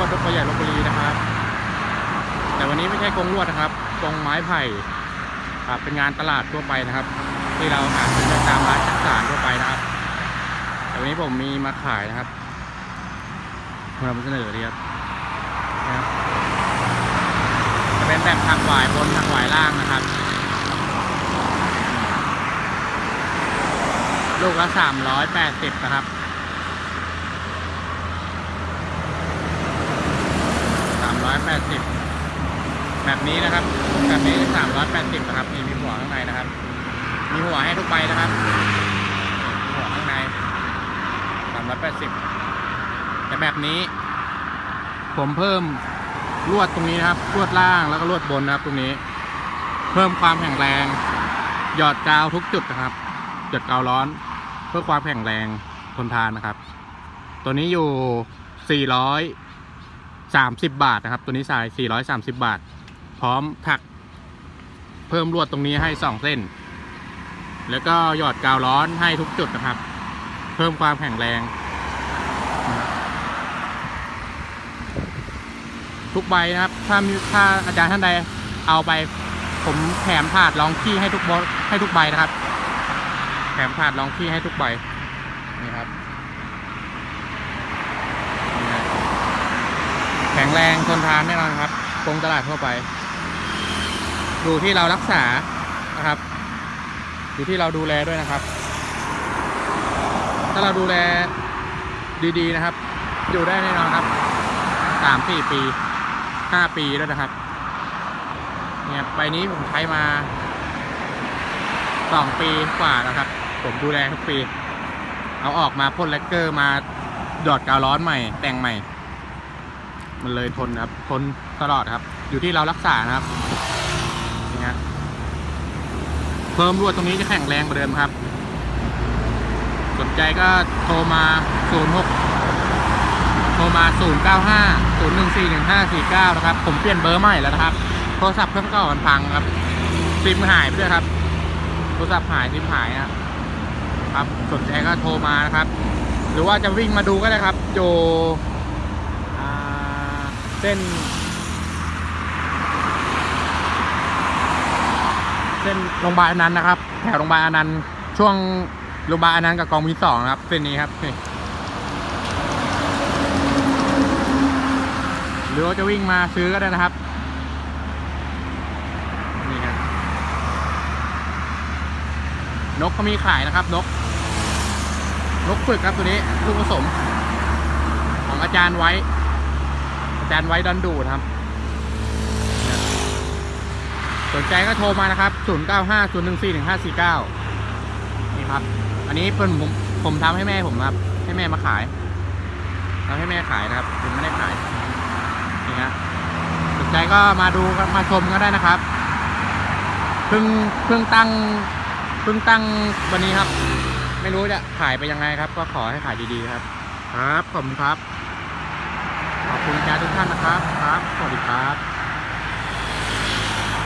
วดรถตัวใหญ่ลบบุรีนะครับ แต่วันนี้ไม่ใช่กงลวดนะครับกงไม้ไผ่ครับเป็นงานตลาดทั่วไปนะครับ ที่เราหาซื้อตามร้านจักสานทั่วไปนะครับแต่วันนี้ผมมีมาขายนะครับเรามาเสนอดีครับนะครับจะเป็นแบบถักหวายบนถักหวายล่างนะครับ ลูกละสามร้อยแปดสิบนะครับ สามร้อยแบบนี้นะครับ แบบนี้สามร้อยแปดสิบนะครับนี่มีหัวข้างในนะครับ มีหัวให้ทุกใบนะครับมีหัวข้างในสามร้อยแต่แบบนี้ ผมเพิ่มลวดตรงนี้นะครับ ลวดล่างแล้วก็ลวดบนนะครับ ตรงนี้ เพิ่มความแข็งแรง หยอดกาวทุกจุดนะครับ หยอดกาวร้อน เพื่อความแข็งแรงทนทานนะครับ ตัวนี้อยู่ 400 30 บาทนะครับ ตัวนี้ใส่430 บาท พร้อมถักเพิ่มลวดตรงนี้ให้ 2 เส้น แล้วก็หยอดกาวร้อนให้ทุกจุดนะครับ เพิ่มความแข็งแรง ทุกใบนะครับ ถ้ามีถ้าอาจารย์ท่านใดเอาไป ผมแถมถาดรองขี้ให้ทุกบให้ทุกใบนะครับ แถมถาดรองขี้ให้ทุกใบนี่ครับนี่นะแข็งแรงทนทานแน่นอนครับตรงตลาดทั่วไป ดูที่เรารักษานะครับ อยู่ที่เราดูแลด้วยนะครับ ถ้าเราดูแลดีๆนะครับ อยู่ได้แน่นอนครับสามสี่ปีห้าปีด้วนะครับ เนี่ยใบนี้ผมใช้มาสองปีกว่าแล้วครับ ผมดูแลทุกปี เอาออกมาพ่นแลกเกอร์มาหยอดกาวร้อนใหม่ แต่งใหม่ มันเลยทนครับ ทนตลอดครับ อยู่ที่เรารักษานะครับนี่ฮะเพิ่มรวดตรงนี้จะแข็งแรงกว่าเดิมครับ สนใจก็โทรมา 06 โทรมา 095 014 1549 นะครับ ผมเปลี่ยนเบอร์ใหม่แล้วนะครับ โทรศัพท์เครื่องเก่ามันพังครับซิมหายไปด้วยครับ โทรศัพท์หายซิมหายนะครับครับสนใจก็โทรมานะครับ หรือว่าจะวิ่งมาดูก็ได้ครับอยู่อ่า เส้น เส้นโรงพยาบาลอนันต์นะครับ แถวโรงพยาบาลอนันต์ช่วงโรงพยาบาลอนันต์กับกองมีสองนะครับเส้นนี้ครับนี่หรือว่าจะวิ่งมาซื้อก็ได้นะครับนี่ครับนกก็มีขายนะครับ นก นกฝึกครับตัวนี้ลูกผสมของอาจารย์ไว้ อาจารย์ไว้ดอนดูครับ สนใจก็โทรมานะครับ 0 9 5 0 1 4 1 5 4 9 นี่ครับ อันนี้เป็นผมผมทำให้แม่ผมครับ ให้แม่มาขายทำให้แม่ขายนะครับผมไม่ได้ขายนี่ฮะสนใจก็มาดูมาชมก็ได้นะครับเพิ่งเพิ่งตั้งเพิ่งตั้งวันนี้ครับ ไม่รู้จะขายไปยังไงครับ ก็ขอให้ขายดีๆครับ ครับขอบคุณครับ อบคุณอาจารย์ทุกท่านนะครับครับ สวัสดีครับ